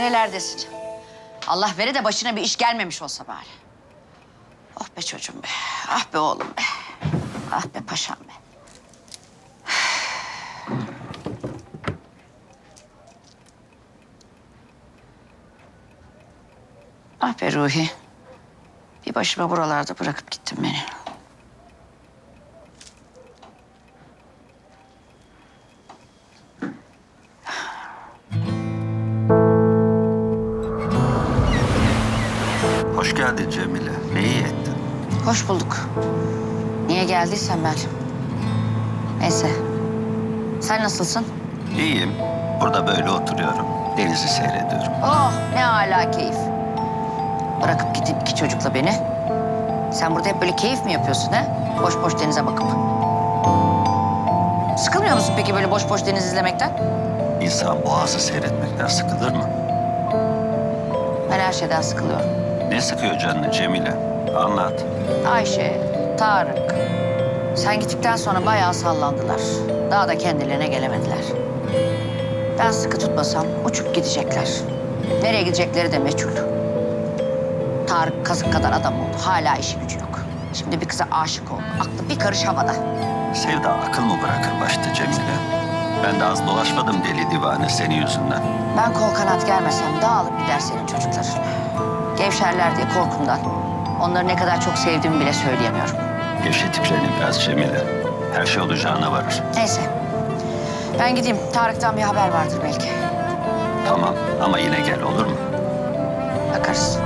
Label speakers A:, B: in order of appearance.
A: nerelerdesin? Allah vere de başına bir iş gelmemiş olsa bari. Oh be çocuğum be. Ah be oğlum be. Ah be paşam be. Ah be Ruhi. Bir başıma buralarda bırakıp gittin beni.
B: Hoş geldin Cemile. Ne iyi ettin.
A: Hoş bulduk. Niye geldiysen ben. Neyse. Sen nasılsın?
B: İyiyim. Burada böyle oturuyorum. Denizi seyrediyorum.
A: Oh ne hala keyif. Bırakıp gidip iki çocukla beni. Sen burada hep böyle keyif mi yapıyorsun ha? Boş boş denize bakıp. Sıkılmıyor musun peki böyle boş boş deniz izlemekten?
B: İnsan boğazı seyretmekten sıkılır mı?
A: Ben her şeyden sıkılıyorum.
B: Ne sıkıyor canını Cemile? Anlat.
A: Ayşe, Tarık. Sen gittikten sonra bayağı sallandılar. Daha da kendilerine gelemediler. Ben sıkı tutmasam uçup gidecekler. Nereye gidecekleri de meçhul. Tarık kazık kadar adam oldu. Hala işi gücü yok. Şimdi bir kıza aşık oldu. Aklı bir karış havada.
B: Sevda akıl mı bırakır başta Cemile? Ben de az dolaşmadım deli divane senin yüzünden.
A: Ben kol kanat gelmesem dağılıp gider senin çocuklar. Gevşerler diye korkumdan. Onları ne kadar çok sevdiğimi bile söyleyemiyorum.
B: Gevşe tiplerini biraz Cemile. Her şey olacağına varır.
A: Neyse. Ben gideyim. Tarık'tan bir haber vardır belki.
B: Tamam ama yine gel olur mu?
A: Bakarız.